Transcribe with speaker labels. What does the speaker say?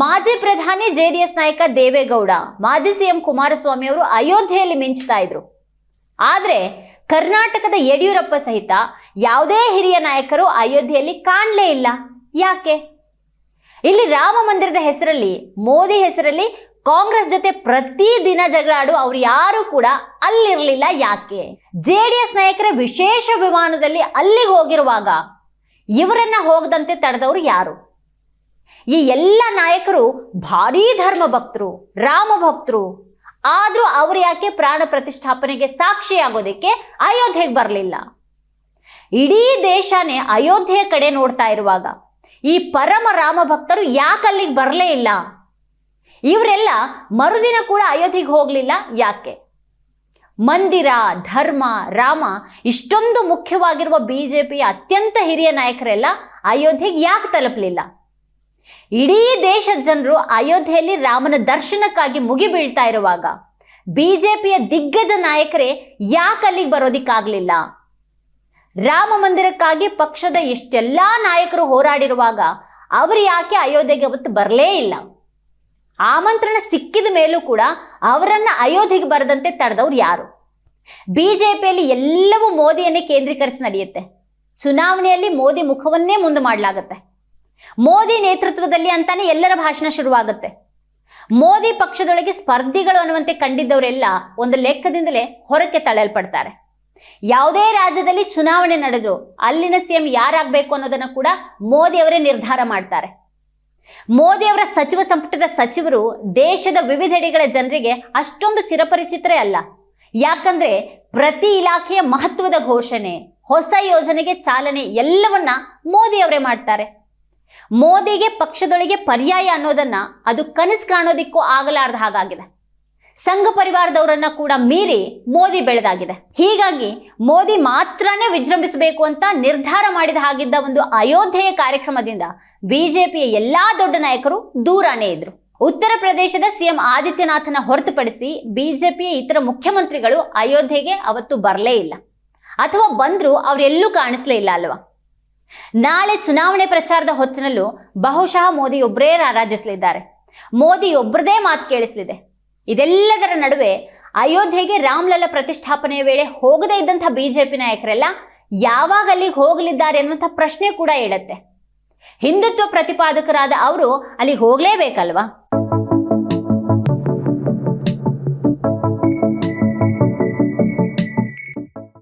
Speaker 1: ಮಾಜಿ ಪ್ರಧಾನಿ ಜೆಡಿಎಸ್ ನಾಯಕ ದೇವೇಗೌಡ, ಮಾಜಿ ಸಿಎಂ ಕುಮಾರಸ್ವಾಮಿ ಅವರು ಅಯೋಧ್ಯೆಯಲ್ಲಿ ಮಿಂಚ್ತಾ ಇದ್ರು. ಆದ್ರೆ ಕರ್ನಾಟಕದ ಯಡಿಯೂರಪ್ಪ ಸಹಿತ ಯಾವುದೇ ಹಿರಿಯ ನಾಯಕರು ಅಯೋಧ್ಯೆಯಲ್ಲಿ ಕಾಣಲೇ ಇಲ್ಲ. ಯಾಕೆ? ಇಲ್ಲಿ ರಾಮ ಮಂದಿರದ ಹೆಸರಲ್ಲಿ, ಮೋದಿ ಹೆಸರಲ್ಲಿ ಕಾಂಗ್ರೆಸ್ ಜೊತೆ ಪ್ರತಿ ದಿನ ಜಗಳಾಡು ಅವ್ರು ಯಾರು ಕೂಡ ಅಲ್ಲಿರ್ಲಿಲ್ಲ. ಯಾಕೆ? ಜೆ ಡಿ ಎಸ್ ನಾಯಕರ ವಿಶೇಷ ವಿಮಾನದಲ್ಲಿ ಅಲ್ಲಿಗೆ ಹೋಗಿರುವಾಗ ಇವರನ್ನ ಹೋಗದಂತೆ ತಡೆದವರು ಯಾರು? ಈ ಎಲ್ಲ ನಾಯಕರು ಭಾರೀ ಧರ್ಮ ಭಕ್ತರು ರಾಮ ಭಕ್ತರು ಆದರೂ ಅವರು ಯಾಕೆ ಪ್ರಾಣ ಪ್ರತಿಷ್ಠಾಪನೆಗೆ ಸಾಕ್ಷಿಯಾಗೋದಕ್ಕೆ ಅಯೋಧ್ಯೆಗೆ ಬರಲಿಲ್ಲ? ಇಡೀ ದೇಶನೇ ಅಯೋಧ್ಯೆಯ ಕಡೆ ನೋಡ್ತಾ ಇರುವಾಗ ಈ ಪರಮ ರಾಮ ಭಕ್ತರು ಯಾಕೆ ಅಲ್ಲಿಗೆ ಬರಲೇ ಇಲ್ಲ? ಇವರೆಲ್ಲ ಮರುದಿನ ಕೂಡ ಅಯೋಧ್ಯೆಗೆ ಹೋಗಲಿಲ್ಲ ಯಾಕೆ? ಮಂದಿರ, ಧರ್ಮ, ರಾಮ ಇಷ್ಟೊಂದು ಮುಖ್ಯವಾಗಿರುವ ಬಿಜೆಪಿಯ ಅತ್ಯಂತ ಹಿರಿಯ ನಾಯಕರೆಲ್ಲ ಅಯೋಧ್ಯೆಗೆ ಯಾಕೆ ತಲುಪಲಿಲ್ಲ? ಇಡೀ ದೇಶದ ಜನರು ಅಯೋಧ್ಯೆಯಲ್ಲಿ ರಾಮನ ದರ್ಶನಕ್ಕಾಗಿ ಮುಗಿಬೀಳ್ತಾ ಇರುವಾಗ ಬಿಜೆಪಿಯ ದಿಗ್ಗಜ ನಾಯಕರೇ ಯಾಕೆ ಅಲ್ಲಿಗೆ ಬರೋದಿಕ್ಕಾಗಲಿಲ್ಲ? ರಾಮ ಮಂದಿರಕ್ಕಾಗಿ ಪಕ್ಷದ ಎಷ್ಟೆಲ್ಲಾ ನಾಯಕರು ಹೋರಾಡಿರುವಾಗ ಅವರು ಯಾಕೆ ಅಯೋಧ್ಯೆಗೆ ಅವತ್ತು ಬರಲೇ ಇಲ್ಲ? ಆಮಂತ್ರಣ ಸಿಕ್ಕಿದ ಮೇಲೂ ಕೂಡ ಅವರನ್ನ ಅಯೋಧ್ಯೆಗೆ ಬರದಂತೆ ತಡೆದವ್ರು ಯಾರು? ಬಿಜೆಪಿಯಲ್ಲಿ ಎಲ್ಲವೂ ಮೋದಿಯನ್ನೇ ಕೇಂದ್ರೀಕರಿಸಿ ನಡೆಯುತ್ತೆ. ಚುನಾವಣೆಯಲ್ಲಿ ಮೋದಿ ಮುಖವನ್ನೇ ಮುಂದೆ ಮಾಡಲಾಗುತ್ತೆ. ಮೋದಿ ನೇತೃತ್ವದಲ್ಲಿ ಅಂತಾನೆ ಎಲ್ಲರ ಭಾಷಣ ಶುರುವಾಗುತ್ತೆ. ಮೋದಿ ಪಕ್ಷದೊಳಗೆ ಸ್ಪರ್ಧಿಗಳು ಅನ್ನುವಂತೆ ಕಂಡಿದ್ದವರೆಲ್ಲ ಒಂದು ಲೆಕ್ಕದಿಂದಲೇ ಹೊರಕ್ಕೆ ತಳ್ಳಲ್ಪಡ್ತಾರೆ. ಯಾವುದೇ ರಾಜ್ಯದಲ್ಲಿ ಚುನಾವಣೆ ನಡೆದ್ರು ಅಲ್ಲಿನ ಸಿಎಂ ಯಾರಾಗಬೇಕು ಅನ್ನೋದನ್ನ ಕೂಡ ಮೋದಿ ಅವರೇ ನಿರ್ಧಾರ ಮಾಡ್ತಾರೆ. ಮೋದಿ ಅವರ ಸಚಿವ ಸಂಪುಟದ ಸಚಿವರು ದೇಶದ ವಿವಿಧೆಡೆಗಳ ಜನರಿಗೆ ಅಷ್ಟೊಂದು ಚಿರಪರಿಚಿತರೇ ಅಲ್ಲ. ಯಾಕಂದ್ರೆ ಪ್ರತಿ ಇಲಾಖೆಯ ಮಹತ್ವದ ಘೋಷಣೆ, ಹೊಸ ಯೋಜನೆಗೆ ಚಾಲನೆ ಎಲ್ಲವನ್ನ ಮೋದಿ ಅವರೇ ಮಾಡ್ತಾರೆ. ಮೋದಿಗೆ ಪಕ್ಷದೊಳಗೆ ಪರ್ಯಾಯ ಅನ್ನೋದನ್ನ ಅದು ಕನಸು ಕಾಣೋದಿಕ್ಕೂ ಆಗಲಾರ್ದ ಹಾಗಾಗಿದೆ. ಸಂಘ ಪರಿವಾರದವರನ್ನ ಕೂಡ ಮೀರಿ ಮೋದಿ ಬೆಳೆದಾಗಿದೆ. ಹೀಗಾಗಿ ಮೋದಿ ಮಾತ್ರನೇ ವಿಜೃಂಭಿಸಬೇಕು ಅಂತ ನಿರ್ಧಾರ ಮಾಡಿದ ಹಾಗಿದ್ದ ಒಂದು ಅಯೋಧ್ಯೆಯ ಕಾರ್ಯಕ್ರಮದಿಂದ ಬಿಜೆಪಿಯ ಎಲ್ಲಾ ದೊಡ್ಡ ನಾಯಕರು ದೂರಾನೇ ಇದ್ರು. ಉತ್ತರ ಪ್ರದೇಶದ ಸಿಎಂ ಆದಿತ್ಯನಾಥನ ಹೊರತುಪಡಿಸಿ ಬಿಜೆಪಿಯ ಇತರ ಮುಖ್ಯಮಂತ್ರಿಗಳು ಅಯೋಧ್ಯೆಗೆ ಅವತ್ತು ಬರಲೇ ಇಲ್ಲ. ಅಥವಾ ಬಂದರೂ ಅವರೆಲ್ಲೂ ಕಾಣಿಸ್ಲೇ ಇಲ್ಲ ಅಲ್ವಾ? ನಾಳೆ ಚುನಾವಣೆ ಪ್ರಚಾರದ ಹೊತ್ತಿನಲ್ಲೂ ಬಹುಶಃ ಮೋದಿ ಒಬ್ಬರೇ ರಾರಾಜಿಸಲಿದ್ದಾರೆ ಮೋದಿ ಒಬ್ಬರದೇ ಮಾತು ಕೇಳಿಸಲಿದೆ. ಇದೆಲ್ಲದರ ನಡುವೆ ಅಯೋಧ್ಯೆಗೆ ರಾಮ್ಲಲ್ಲ ಪ್ರತಿಷ್ಠಾಪನೆಯ ವೇಳೆ ಹೋಗದೇ ಇದ್ದಂಥ ಬಿಜೆಪಿ ನಾಯಕರೆಲ್ಲ ಯಾವಾಗ ಅಲ್ಲಿಗೆ ಹೋಗಲಿದ್ದಾರೆ ಅನ್ನುವಂಥ ಪ್ರಶ್ನೆ ಕೂಡ ಹೇಳುತ್ತೆ ಹಿಂದುತ್ವ ಪ್ರತಿಪಾದಕರಾದ ಅವರು ಅಲ್ಲಿಗೆ ಹೋಗಲೇಬೇಕಲ್ವಾ?